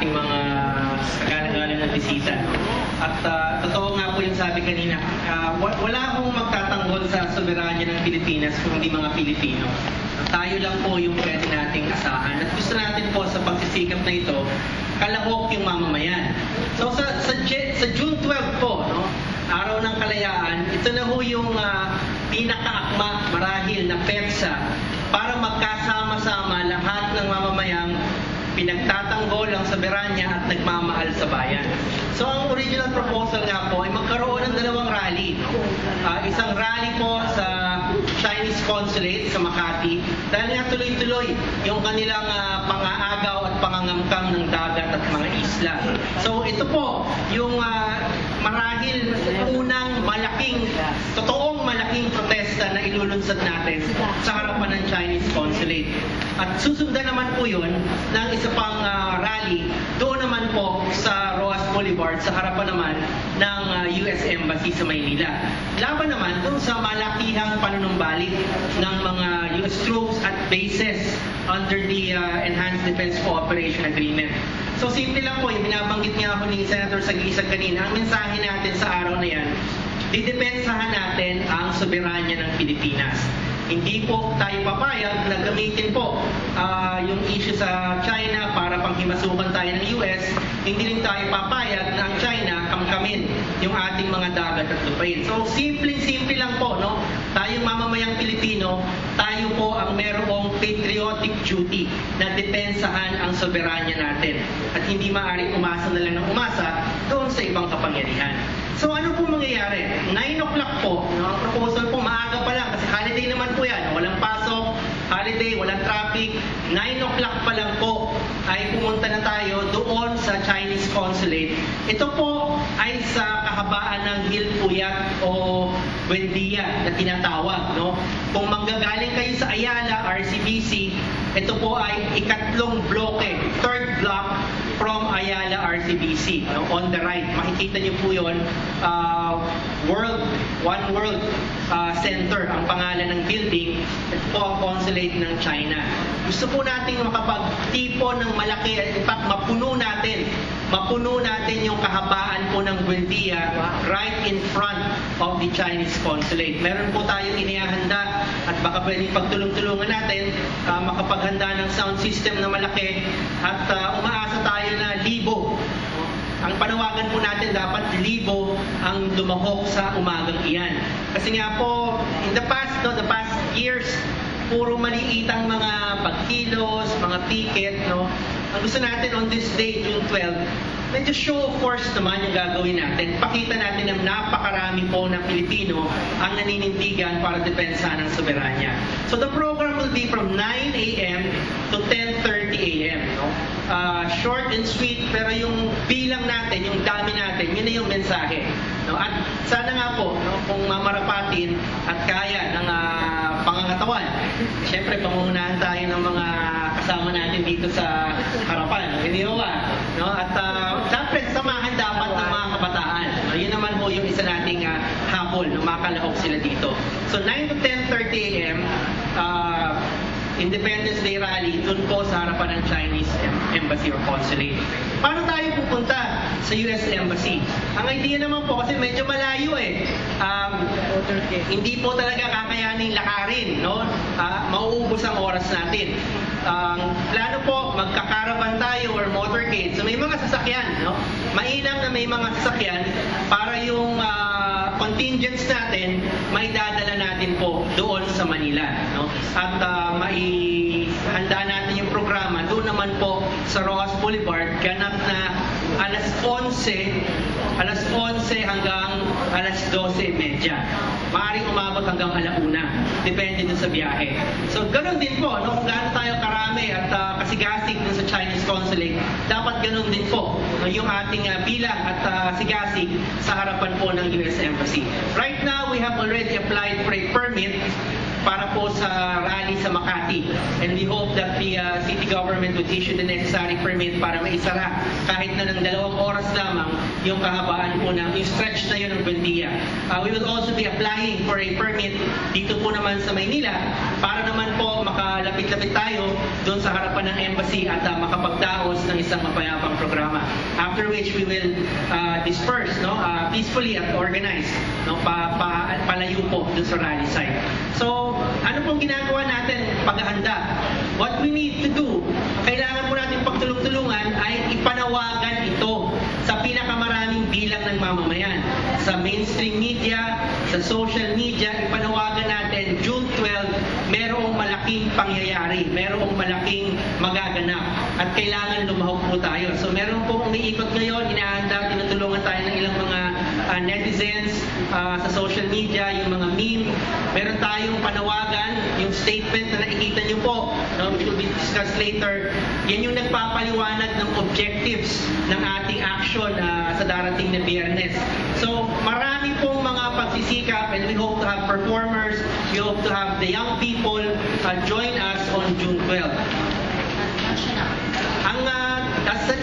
ating mga kagala-gala na bisita. At ah, totoo nga po yung sabi kanina, wa- wala akong magtatanggol sa soberanya ng Pilipinas kung hindi mga Pilipino. Tayo lang po yung pwede nating asahan. At gusto natin po sa pagsisikap na ito, kalahok yung mamamayan. So sa, sa, sa June 12 po, no, araw ng kalayaan, ito na ho yung ah, pinakaakma marahil na petsa para magkasama-sama lahat ng mamamayang pinagtatanggol ang soberanya at nagmamahal sa bayan. So ang original proposal nga po ay magkaroon ng dalawang rally. Ah, isang rally po sa Chinese Consulate sa Makati dahil nga tuloy-tuloy yung kanilang ah, pangaagaw at pangangamkam ng dagat at mga isla. So ito po yung ah, marahil unang malaking, totoong malaking protesta na ilulunsad natin sa harapan ng Chinese Consulate. At susundan naman po yun ng isa pang ah, rally doon naman po sa Roas Boulevard sa harapan naman ng ah, US Embassy sa Maynila. Laban naman doon sa malakihang panunumbalik ng mga US troops at bases under the ah, Enhanced Defense Cooperation Agreement. So simple lang po, yung binabanggit niya ako ni Senator Sagisag kanina, ang mensahe natin sa araw na yan, didepensahan natin ang soberanya ng Pilipinas. Hindi po tayo papayag na gamitin po ah, yung issue sa China para panghimasukan tayo ng US. Hindi rin tayo papayag na ang China kamkamin yung ating mga dagat at lupain. So, simple-simple lang po, no? Tayong mamamayang Pilipino, tayo po ang merong patriotic duty na depensahan ang soberanya natin. At hindi maaaring umasa na lang ng umasa doon sa ibang kapangyarihan. So, ano po mangyayari? 9 o'clock po, no? proposal po, maaga pa lang kasi holiday naman po yan. Walang pasok, holiday, walang traffic. 9 o'clock pa lang po ay pumunta na tayo doon sa Chinese Consulate. Ito po ay sa kahabaan ng Hilpuyat o Buendia na tinatawag. No? Kung manggagaling kayo sa Ayala, RCBC, ito po ay ikatlong bloke, third block from Ayala RCBC. No? On the right, makikita niyo po yun, uh, World, One World uh, Center, ang pangalan ng building. Ito po ang consulate ng China. Gusto po nating makapagtipon ng malaki, in fact, mapuno natin, mapuno natin yung kahabaan po ng Buendia right in front of the Chinese consulate. Meron po tayong inihahanda at baka pwedeng pagtulong-tulungan natin uh, makapaghanda ng sound system na malaki at uh, umaasa tayo panawagan po natin dapat libo ang lumahok sa umagang iyan. Kasi nga po, in the past, no, the past years, puro maliitang mga pagkilos, mga ticket, no. Ang gusto natin on this day, June 12, medyo show of force naman yung gagawin natin. Pakita natin na napakarami po ng Pilipino ang naninindigan para depensahan ng soberanya. So the program will be from 9 a.m. to 10.30 a.m. No? Uh, short and sweet, pero yung bilang natin, yung dami natin, yun na yung mensahe. No? At sana nga po, no, kung mamarapatin at kaya ng uh, pangangatawan, siyempre pangunahan tayo ng mga kasama natin dito sa harapan. Hindi mo ba? No? At uh, siyempre, samahan dapat ng mga kabataan. No? Yun naman po yung isa nating uh, habol na makalahok sila dito. So 9 to 10.30 a.m., Independence Day rally doon po sa harapan ng Chinese Embassy or Consulate. Paano tayo pupunta sa US Embassy? Ang idea naman po, kasi medyo malayo eh. Um, hindi po talaga kakayanin lakarin, no? Ah, mauubos ang oras natin. Ang plano po, magkakaravan tayo or motorcade. So may mga sasakyan, no? Mainam na may mga sasakyan para yung ah, contingents natin, may dadala natin po doon sa Manila, no? At uh, maihanda natin yung programa doon naman po sa Rojas Boulevard, ganap na alas 11, alas 11 hanggang alas 12.30. Maaaring umabot hanggang alauna. Depende dun sa biyahe. So, ganun din po, no? kung gaano tayo karami at uh, kasigasig Chinese Consulate, dapat ganun din po yung ating uh, bilang at uh, sigasig sa harapan po ng US Embassy. Right now, we have already applied for a permit para po sa rally sa Makati. And we hope that the uh, city government would issue the necessary permit para maisara kahit na ng dalawang oras lamang yung kahabaan po ng yung stretch na yun ng Buendia. Uh, we will also be applying for a permit dito po naman sa Maynila para naman po makalapit-lapit tayo doon sa harapan ng embassy at uh, makapagdaos ng isang mapayapang programa. After which we will uh, disperse no, uh, peacefully at organized no, pa, pa, palayo po doon sa rally site. So, ano pong ginagawa natin paghahanda? What we need to do, kailangan po natin pagtulong-tulungan ay ipanawagan ito sa pinakamaraming bilang ng mamamayan. Sa mainstream media, sa social media, ipanawagan natin June 12, merong malaking pangyayari, merong malaking magaganap at kailangan lumahok po tayo. So meron po umiikot ngayon, inaanda, tinutulungan tayo ng ilang mga uh, netizens uh, sa social media, yung mga meme. Meron tayong panawagan, yung statement na nakikita niyo po, no, which will be discussed later. Yan yung nagpapaliwanag ng objectives ng ating action uh, sa darating na biyernes. So marami pong mga pagsisikap and we hope to have performers, we hope to have the young people uh, join us on June 12. Ang uh,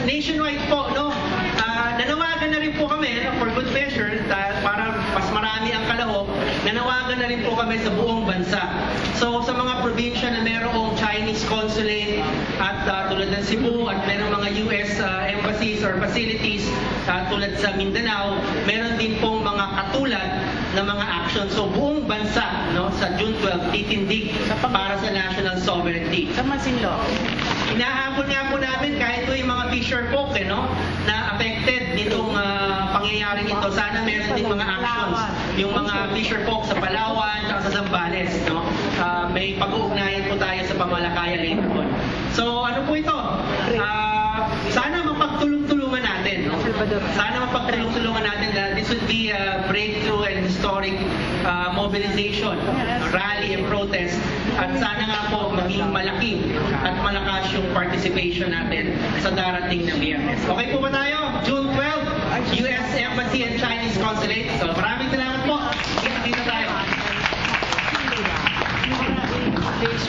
nationwide po, no, uh, nanawagan na rin po kami no, for good measure dahil para mas marami ang kalahok, nanawagan na rin po kami sa buong bansa. So sa mga probinsya na mayroong Chinese consulate at uh, tulad ng Cebu at mayroong mga US uh, embassies or facilities uh, tulad sa Mindanao, meron din pong mga katulad na mga action. So buong bansa no, sa June 12 titindig para sa national sovereignty. Sa Masinloc. Hinahabol nga po namin kahit po yung mga fisher folk eh, no, na affected nitong ah, pangyayaring ito. Sana meron din mga actions. Mga fisher folk sa Palawan at sa Zambales. No? Ah, may pag-uugnayan po tayo sa Pamalakaya later on. So ano po ito? Ah, sana mapagtulong-tulungan natin. No? Sana mapagtulong-tulungan natin na this would be a breakthrough and historic ah, mobilization, rally and protest. At sana nga po maging malaki at malakas yung participation natin sa darating na biyernes. Okay po ba tayo? June 12, US Embassy and Chinese Consulate. So maraming salamat po. Kita dito tayo.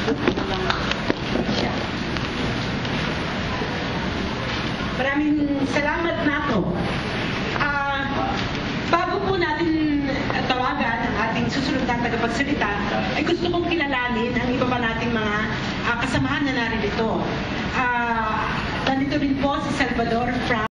Na lang. Maraming salamat na ako. Ah, bago po natin tawagan ang ating susunod na tagapagsalita, ay gusto kong kilalanin ang iba pa nating mga ah, kasamahan na narito. Ah, nandito rin po si Salvador from